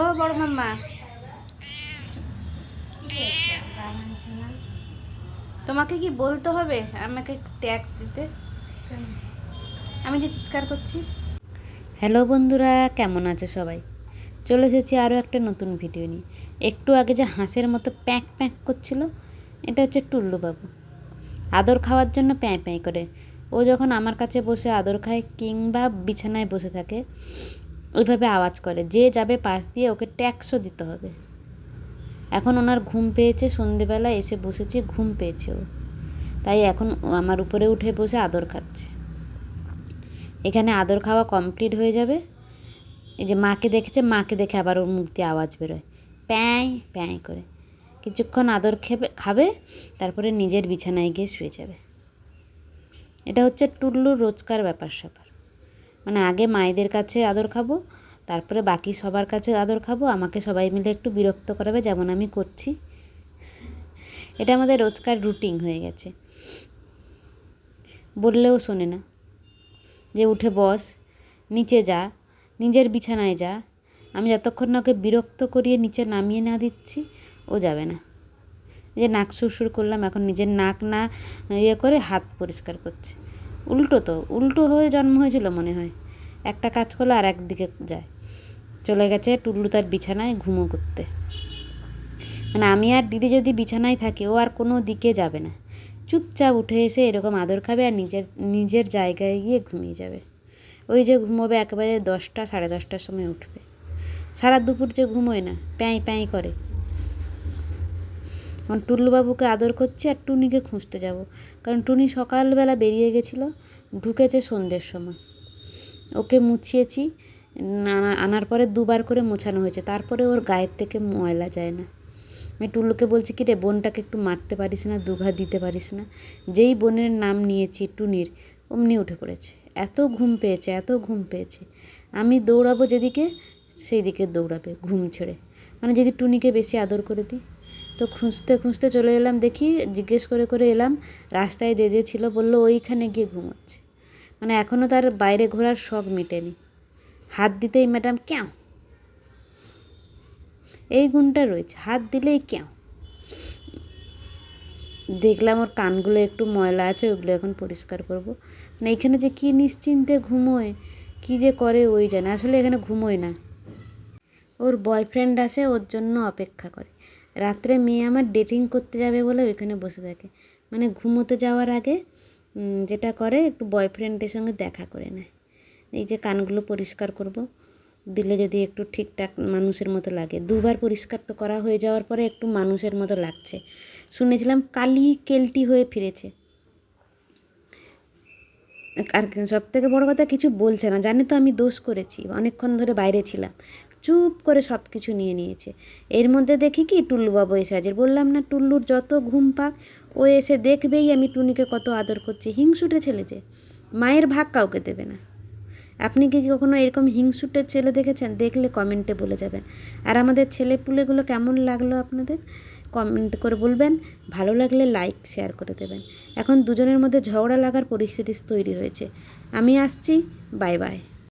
ও, বড় মাম্মা। তোমাকে কি বলতে হবে? আমাকে ট্যাক্স দিতে। আমি যে চিৎকার করছি। হ্যালো বন্ধুরা, কেমন আছো সবাই? চলে এসেছি আরও একটা নতুন ভিডিও নিয়ে। একটু আগে যে হাঁসের মতো প্যাঁক প্যাঁক করছিল, এটা হচ্ছে টুল্লু বাবু আদর খাওয়ার জন্য প্যাঁ প্যাঁ করে। ও যখন আমার কাছে বসে আদর খায় কিংবা বিছানায় বসে থাকে ওইভাবে আওয়াজ করে। যে যাবে পাশ দিয়ে ওকে ট্যাক্সও দিতে হবে। এখন ওনার ঘুম পেয়েছে, সন্ধেবেলা এসে বসেছে, ঘুম পেয়েছে ও। তাই এখন আমার উপরে উঠে বসে আদর খাচ্ছে। এখানে আদর খাওয়া কমপ্লিট হয়ে যাবে। এই যে মাকে দেখেছে, মাকে দেখে আবার ওর দিয়ে আওয়াজ বেরোয়। প্যাঁই প্যাঁই করে। কিছুক্ষণ আদর খেবে, খাবে, তারপরে নিজের বিছানায় গিয়ে শুয়ে যাবে। এটা হচ্ছে টুল্লুর রোজকার ব্যাপার স্যাপার মানে আগে মায়েদের কাছে আদর খাব, তারপরে বাকি সবার কাছে আদর খাব, আমাকে সবাই মিলে একটু বিরক্ত করাবে যেমন আমি করছি। এটা আমাদের রোজকার রুটিন হয়ে গেছে। বললেও শোনে না। যে উঠে বস, নিচে যা, নিজের বিছানায় যা, আমি যতক্ষণ না ওকে বিরক্ত করিয়ে নিচে নামিয়ে না দিচ্ছি, ও যাবে না। যে নাক সুরসুর করলাম, এখন নিজের নাক না ইয়ে করে হাত পরিষ্কার করছে। উল্টো তো, উল্টো হয়ে জন্ম হয়েছিল মনে হয়। একটা কাজ করলে আর একদিকে যায়। চলে গেছে টুল্লু তার বিছানায় ঘুমো করতে। মানে আমি আর দিদি যদি বিছানায় থাকি, ও আর কোনো দিকে যাবে না। চুপচাপ উঠে এসে এরকম আদর খাবে আর নিজের নিজের জায়গায় গিয়ে ঘুমিয়ে যাবে। ওই যে ঘুমোবে একেবারে দশটা, সাড়ে দশটার সময় উঠবে। সারা দুপুর যে ঘুমোয় না, প্যাঁই প্যাঁই করে। এখন টুল্লুবাবুকে আদর করছি আর টুনিকে খুঁজতে যাব। কারণ টুনি সকালবেলা বেরিয়ে গেছিল, ঢুকেছে সন্ধ্যের সময়। ওকে মুছিয়েছি আনার পরে দুবার করে মোছানো হয়েছে। তারপরে ওর গায়ের থেকে ময়লা যায় না। আমি টুল্লুকে বলছি কি রে বোনটাকে একটু মারতে পারিস না, দুঘা দিতে পারিস না? যেই বোনের নাম নিয়েছি টুনির, অমনি উঠে পড়েছে। এত ঘুম পেয়েছে, এত ঘুম পেয়েছে। আমি দৌড়াবো যেদিকে সেই দিকে দৌড়াবে, ঘুম ছেড়ে। মানে যদি টুনিকে বেশি আদর করে দিই। তো খুঁজতে খুঁজতে চলে এলাম, দেখি জিজ্ঞেস করে করে এলাম, রাস্তায় যে যে ছিল বলল ওইখানে গিয়ে ঘুমোচ্ছে। মানে এখনও তার বাইরে ঘোরার শখ মেটেনি। হাত দিতেই ম্যাডাম ক্যাও। এই গুণটা রয়েছে, হাত দিলেই ক্যাও। দেখলাম ওর কানগুলো একটু ময়লা আছে ওগুলো এখন পরিষ্কার করব। মানে এখানে যে কী নিশ্চিন্তে ঘুমোয়, কী যে করে ওই জানে, আসলে এখানে ঘুমোয় না। ওর বয়ফ্রেন্ড আসে, ওর জন্য অপেক্ষা করে। রাত্রে মেয়ে আমার ডেটিং করতে যাবে বলে ওইখানে বসে থাকে। মানে ঘুমোতে যাওয়ার আগে যেটা করে একটু বয়ফ্রেন্ডের সঙ্গে দেখা করে নেয়। এই যে কানগুলো পরিষ্কার করব। দিলে যদি একটু ঠিকঠাক মানুষের মতো লাগে। দুবার পরিষ্কার তো করা হয়ে যাওয়ার পরে একটু মানুষের মতো লাগছে। শুনেছিলাম কালি কেলটি হয়ে ফিরেছে। আর সব থেকে বড় কথা কিছু বলছে না। জানে তো আমি দোষ করেছি। অনেকক্ষণ ধরে বাইরে ছিলাম। চুপ করে সব কিছু নিয়ে নিয়েছে। এর মধ্যে দেখি কি, টুল্লুবাবু এসে হাজির। বললাম, না, টুল্লুর যত ঘুম পাক, ও এসে দেখবেই আমি টুনিকে কত আদর করছি। হিংসুটে ছেলে যে, মায়ের ভাগ কাউকে দেবে না। আপনি কি কখনো এরকম হিংসুটের ছেলে দেখেছেন? দেখলে কমেন্টে বলে যাবেন। আর আমাদের ছেলে পুলেগুলো কেমন লাগল আপনাদের? কমেন্ট করে বলবেন। ভালো লাগলে লাইক, শেয়ার করে দেবেন। এখন দুজনের মধ্যে ঝগড়া লাগার পরিস্থিতি তৈরি হয়েছে। আমি আসছি। Bye bye.